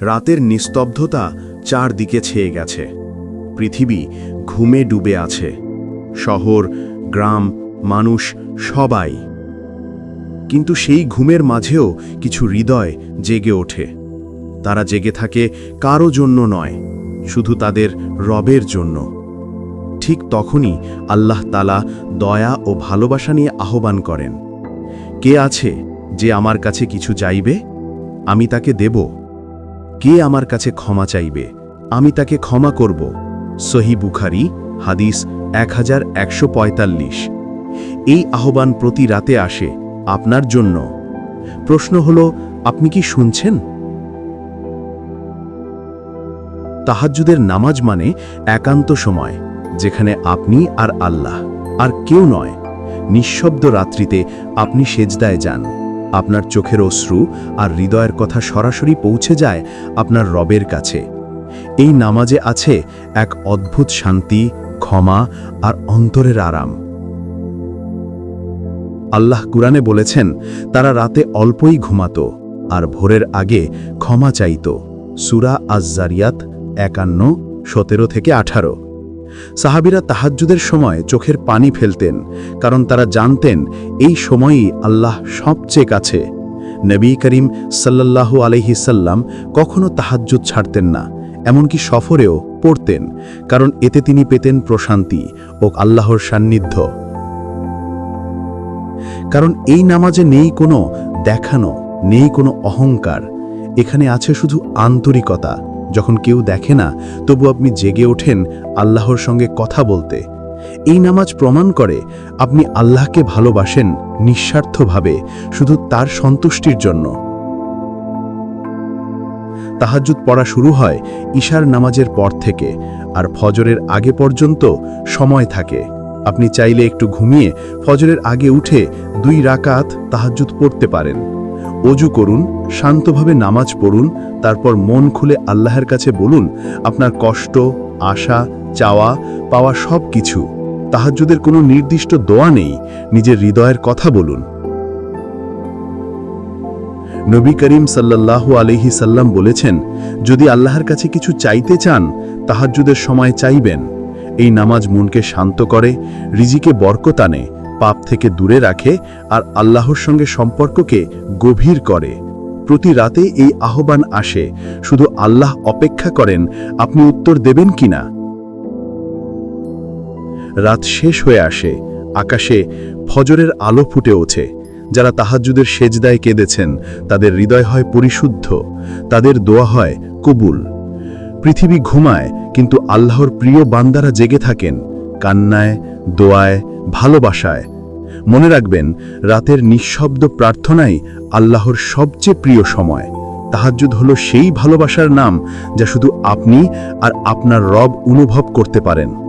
রাতের নিস্তব্ধতা চারদিকে ছেয়ে গেছে। পৃথিবী ঘুমে ডুবে আছে। শহর, গ্রাম, মানুষ, সবাই। কিন্তু সেই ঘুমের মাঝেও কিছু হৃদয় জেগে ওঠে। তারা জেগে থাকে কারও জন্য নয়, শুধু তাদের রবের জন্য। ঠিক তখনই আল্লাহ তালা দয়া ও ভালোবাসা নিয়ে আহ্বান করেন, কে আছে যে আমার কাছে কিছু চাইবে? আমি তাকে দেব। কে আমার কাছে ক্ষমা চাইবে? আমি তাকে ক্ষমা করব। সহি বুখারি, হাদিস এক হাজার একশো পঁয়তাল্লিশ। এই আহ্বান প্রতি রাতে আসে আপনার জন্য। প্রশ্ন হল, আপনি কি শুনছেন? তাহাজ্জুদের নামাজ মানে একান্ত সময়, যেখানে আপনি আর আল্লাহ, আর কেউ নয়। নিঃশব্দ রাত্রিতে আপনি সেজদায় যান। আপনার চোখের অশ্রু আর হৃদয়ের কথা সরাসরি পৌঁছে যায় আপনার রবের কাছে। এই নামাজে আছে এক অদ্ভুত শান্তি, ক্ষমা আর অন্তরের আরাম। আল্লাহ কুরআনে বলেছেন, তারা রাতে অল্পই ঘুমাত আর ভোরের আগে ক্ষমা চাইত। সুরা আজ্জারিয়াত একান্ন, সতেরো থেকে আঠারো। সাহাবিরা তাহাজ্জুদের সময় চোখের পানি ফেলতেন, কারণ তারা জানতেন এই সময়ই আল্লাহ সবচেয়ে কাছে। নবী করিম সাল্লাল্লাহু আলহিসাল্লাম কখনো তাহাজ্জুদ ছাড়তেন না, এমনকি সফরেও পড়তেন, কারণ এতে তিনি পেতেন প্রশান্তি ও আল্লাহর সান্নিধ্য। কারণ এই নামাজে নেই কোনো দেখানো, নেই কোনো অহংকার, এখানে আছে শুধু আন্তরিকতা যখন কেউ দেখে না, তবু আপনি জেগে ওঠেন আল্লাহর সঙ্গে কথা বলতে। এই নামাজ প্রমাণ করে আপনি আল্লাহকে ভালোবাসেন নিঃস্বার্থভাবে, শুধু তার সন্তুষ্টির জন্য। তাহাজ্জুদ পড়া শুরু হয় ঈশার নামাজের পর থেকে, আর ফজরের আগে পর্যন্ত সময় থাকে। আপনি চাইলে একটু ঘুমিয়ে ফজরের আগে উঠে দুই রাকাত তাহাজ্জুদ পড়তে পারেন। অজু করুন, শান্তভাবে নামাজ পড়ুন, তারপর মন খুলে আল্লাহর কাছে বলুন, আপনার কষ্ট, আশা, চাওয়া, পাওয়া সব কিছু তাহাজ্জুদের কোনো নির্দিষ্ট দোয়া নেই, নিজের হৃদয়ের কথা বলুন। নবী করিম সাল্লাল্লাহু আলহি সাল্লাম বলেছেন, যদি আল্লাহর কাছে কিছু চাইতে চান, তাহাজ্জুদের সময় চাইবেন। এই নামাজ মনকে শান্ত করে, রিজিকে বরকত আনে পাপ থেকে দূরে রাখে আর আল্লাহর সঙ্গে সম্পর্ককে গভীর করে। প্রতি রাতে এই আহ্বান আসে, শুধু আল্লাহ অপেক্ষা করেন, আপনি উত্তর দেবেন কিনা রাত শেষ হয়ে আসে, আকাশে ফজরের আলো ফুটে ওঠে। যারা তাহাজ্জুদের সেজদায় কেঁদেছেন, তাদের হৃদয় হয় পরিশুদ্ধ, তাদের দোয়া হয় কবুল। পৃথিবী ঘুমায়, কিন্তু আল্লাহর প্রিয় বান্দারা জেগে থাকেন, কান্নায়, দোয়ায়, ভালোবাসায়। মনে রাখবেন, রাতের নিঃশব্দ প্রার্থনাই আল্লাহর সবচেয়ে প্রিয় সময়। তাহাজুদ হলো সেই ভালোবাসার নাম যা শুধু আপনি আর আপনার রব অনুভব করতে পারেন।